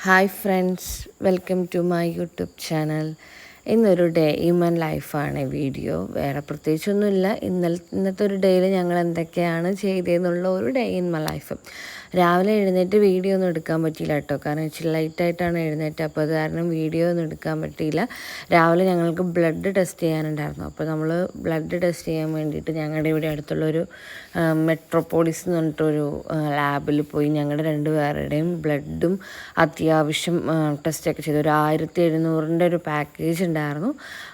hi friends welcome to my YouTube channel ഇന്നൊരു day human ലൈഫാണ് video വേറെ പ്രത്യേകിച്ചൊന്നുമില്ല. ഇന്നലെ ഇന്നത്തെ ഒരു ഡേയിൽ ഞങ്ങൾ എന്തൊക്കെയാണ് ചെയ്തതെന്നുള്ള ഒരു ഡേ ഇൻ മൈ ലൈഫ് രാവിലെ എഴുന്നേറ്റ് വീഡിയോ ഒന്നും എടുക്കാൻ പറ്റിയില്ല കേട്ടോ. കാരണം ഇച്ചിരി ലൈറ്റായിട്ടാണ് എഴുന്നേറ്റ്. അപ്പോൾ അത് കാരണം വീഡിയോ ഒന്നും എടുക്കാൻ പറ്റിയില്ല. രാവിലെ ഞങ്ങൾക്ക് ബ്ലഡ് ടെസ്റ്റ് ചെയ്യാനുണ്ടായിരുന്നു. അപ്പോൾ നമ്മൾ ബ്ലഡ് ടെസ്റ്റ് ചെയ്യാൻ വേണ്ടിയിട്ട് ഞങ്ങളുടെ ഇവിടെ അടുത്തുള്ളൊരു മെട്രോപോളിസ് എന്ന് പറഞ്ഞിട്ടൊരു ലാബിൽ പോയി ഞങ്ങളുടെ രണ്ടുപേരുടെയും ബ്ലഡും അത്യാവശ്യം ടെസ്റ്റൊക്കെ ചെയ്തു. ഒരു ആയിരത്തി എഴുന്നൂറിന്റെ ഒരു പാക്കേജ് ഉണ്ടായിരുന്നു.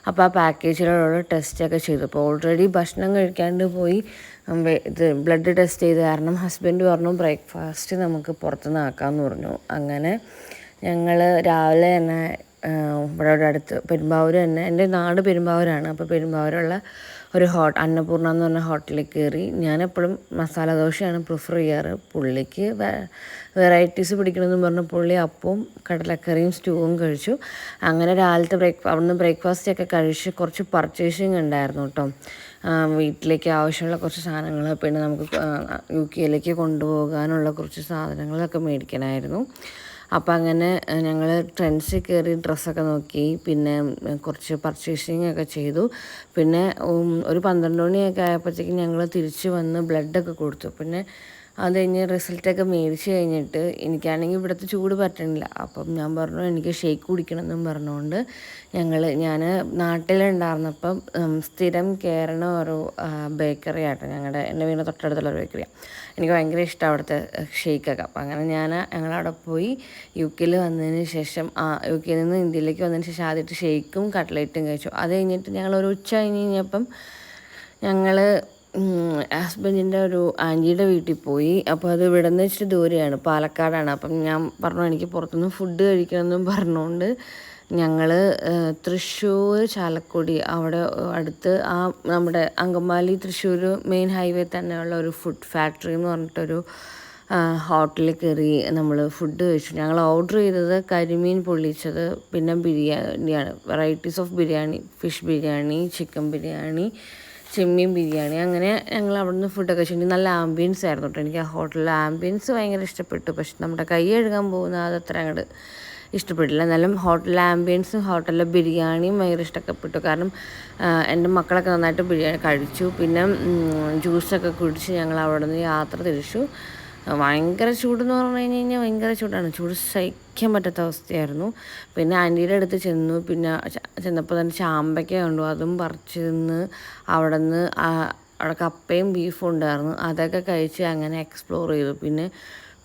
അപ്പോൾ ആ പാക്കേജിലുള്ള ടെസ്റ്റൊക്കെ ചെയ്തു. അപ്പോൾ ഓൾറെഡി ഭക്ഷണം കഴിക്കാണ്ട് പോയി ഇത് ബ്ലഡ് ടെസ്റ്റ് ചെയ്ത്. കാരണം ഹസ്ബൻഡ് പറഞ്ഞു ബ്രേക്ക്ഫാസ്റ്റ് നമുക്ക് പുറത്തുനിന്ന് ആക്കാമെന്ന് പറഞ്ഞു. അങ്ങനെ ഞങ്ങൾ രാവിലെ തന്നെ ഇവിടെ അടുത്ത് പെരുമ്പാവൂർ തന്നെ. എന്റെ നാട് പെരുമ്പാവൂരാണ്. അപ്പോൾ പെരുമ്പാവൂരുള്ള ഒരു ഹോട്ട് അന്നപൂർണ എന്ന് പറഞ്ഞ ഹോട്ടലിൽ കയറി ഞാനെപ്പോഴും മസാല ദോശയാണ് പ്രിഫർ ചെയ്യാറ്. പുള്ളിക്ക് വെറൈറ്റീസ് പിടിക്കണമെന്ന് പറഞ്ഞ പുള്ളി അപ്പവും കടലക്കറിയും സ്റ്റൂവും കഴിച്ചു. അങ്ങനെ രാവിലത്തെ ബ്രേക്ക് അവിടുന്ന് ബ്രേക്ക്ഫാസ്റ്റ് ഒക്കെ കഴിച്ച് കുറച്ച് പർച്ചേസിങ് ഉണ്ടായിരുന്നു കേട്ടോ. വീട്ടിലേക്ക് ആവശ്യമുള്ള കുറച്ച് സാധനങ്ങൾ പിന്നെ നമുക്ക് യു കെയിലേക്ക് കൊണ്ടുപോകാനുള്ള കുറച്ച് സാധനങ്ങളൊക്കെ മേടിക്കണമായിരുന്നു അപ്പോൾ അങ്ങനെ ഞങ്ങൾ ട്രെൻഡ്സിൽ കയറി ഡ്രസ്സൊക്കെ നോക്കി പിന്നെ കുറച്ച് പർച്ചേസിങ് ഒക്കെ ചെയ്തു. പിന്നെ ഒരു പന്ത്രണ്ട് മണിയൊക്കെ ആയപ്പോഴത്തേക്കും ഞങ്ങൾ തിരിച്ച് വന്ന് ബ്ലഡൊക്കെ കൊടുത്തു. പിന്നെ അത് കഴിഞ്ഞ് റിസൾട്ടൊക്കെ മേടിച്ച് കഴിഞ്ഞിട്ട് എനിക്കാണെങ്കിൽ ഇവിടുത്തെ ചൂട് പറ്റണില്ല. അപ്പം ഞാൻ പറഞ്ഞു എനിക്ക് ഷേക്ക് കുടിക്കണം എന്നും പറഞ്ഞുകൊണ്ട് ഞങ്ങൾ ഞാൻ നാട്ടിലുണ്ടായിരുന്നപ്പം സ്ഥിരം കയറണ ഒരു ബേക്കറി ആട്ടോ. ഞങ്ങളുടെ എന്റെ വീടിന്റെ തൊട്ടടുത്തുള്ള ഒരു ബേക്കറിയാണ് എനിക്ക് ഭയങ്കര ഇഷ്ടം അവിടുത്തെ ഷേക്കൊക്കെ. അപ്പം അങ്ങനെ ഞാൻ ഞങ്ങളവിടെ പോയി യു കെയിൽ വന്നതിന് ശേഷം യു കെയിൽ നിന്ന് ഇന്ത്യയിലേക്ക് വന്നതിന് ശേഷം ആദ്യമായിട്ട് ഷേക്കും കട്ട്ലേറ്റും കഴിച്ചു. അത് കഴിഞ്ഞിട്ട് ഞങ്ങൾ ഒരു ഉച്ച കഴിഞ്ഞ് കഴിഞ്ഞപ്പം ഞങ്ങൾ ഹസ്ബൻഡിന്റെ ഒരു ആന്റിയുടെ വീട്ടിൽ പോയി. അപ്പോൾ അത് ഇവിടെ നിന്ന് വെച്ചിട്ട് ദൂരെയാണ് പാലക്കാടാണ്. അപ്പം ഞാൻ പറഞ്ഞു എനിക്ക് പുറത്തുനിന്ന് ഫുഡ് കഴിക്കണമെന്നും പറഞ്ഞുകൊണ്ട് ഞങ്ങൾ തൃശ്ശൂർ ചാലക്കുടി അവിടെ അടുത്ത് ആ നമ്മുടെ അങ്കമാലി തൃശ്ശൂർ മെയിൻ ഹൈവേ തന്നെയുള്ള ഒരു ഫുഡ് ഫാക്ടറി എന്ന് പറഞ്ഞിട്ടൊരു ഹോട്ടലിൽ കയറി നമ്മൾ ഫുഡ് കഴിച്ചു. ഞങ്ങൾ ഓർഡർ ചെയ്തത് കരിമീൻ പൊള്ളിച്ചത് പിന്നെ ബിരിയാണിയാണ്. Varieties of biryani fish biryani chicken biryani ചെമ്മീൻ ബിരിയാണി. അങ്ങനെ ഞങ്ങൾ അവിടുന്ന് ഫുഡൊക്കെ കഴിച്ചു. നല്ല ആംബിയൻസ് ആയിരുന്നു കേട്ടോ എനിക്ക് ആ ഹോട്ടലിലെ ആംബിയൻസ് ഭയങ്കര ഇഷ്ടപ്പെട്ടു. പക്ഷെ നമ്മുടെ കൈ കഴുകാൻ പോകുന്ന അതത്ര അങ്ങോട്ട് ഇഷ്ടപ്പെട്ടില്ല. എന്നാലും ഹോട്ടലിലെ ആംബിയൻസും ഹോട്ടലിലെ ബിരിയാണിയും ഭയങ്കര ഇഷ്ടപ്പെട്ടു. കാരണം എന്റെ മക്കളൊക്കെ നന്നായിട്ട് ബിരിയാണി കഴിച്ചു. പിന്നെ ജ്യൂസൊക്കെ കുടിച്ച് ഞങ്ങൾ അവിടെ നിന്ന് യാത്ര തിരിച്ചു. ഭയങ്കര ചൂടെന്ന് പറഞ്ഞു കഴിഞ്ഞ് കഴിഞ്ഞാൽ ഭയങ്കര ചൂടാണ്. ചൂട് സഹിക്കാൻ പറ്റാത്ത അവസ്ഥയായിരുന്നു. പിന്നെ ആന്റിയുടെ അടുത്ത് ചെന്നു. പിന്നെ ചെന്നപ്പോൾ തന്നെ ചാമ്പയ്ക്ക കണ്ടു. അതും പറിച്ച് നിന്ന് അവിടെ നിന്ന് അവിടെ കപ്പയും ബീഫും ഉണ്ടായിരുന്നു. അതൊക്കെ കഴിച്ച് അങ്ങനെ എക്സ്പ്ലോർ ചെയ്തു. പിന്നെ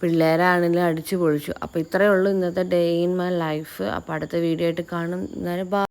പിള്ളേരാണെങ്കിലും അടിച്ചു പൊളിച്ചു. അപ്പോൾ ഇത്രയേ ഉള്ളൂ ഇന്നത്തെ ഡേ ഇൻ മൈ ലൈഫ് അപ്പോൾ അടുത്ത വീഡിയോ ആയിട്ട് കാണും. എന്നാലും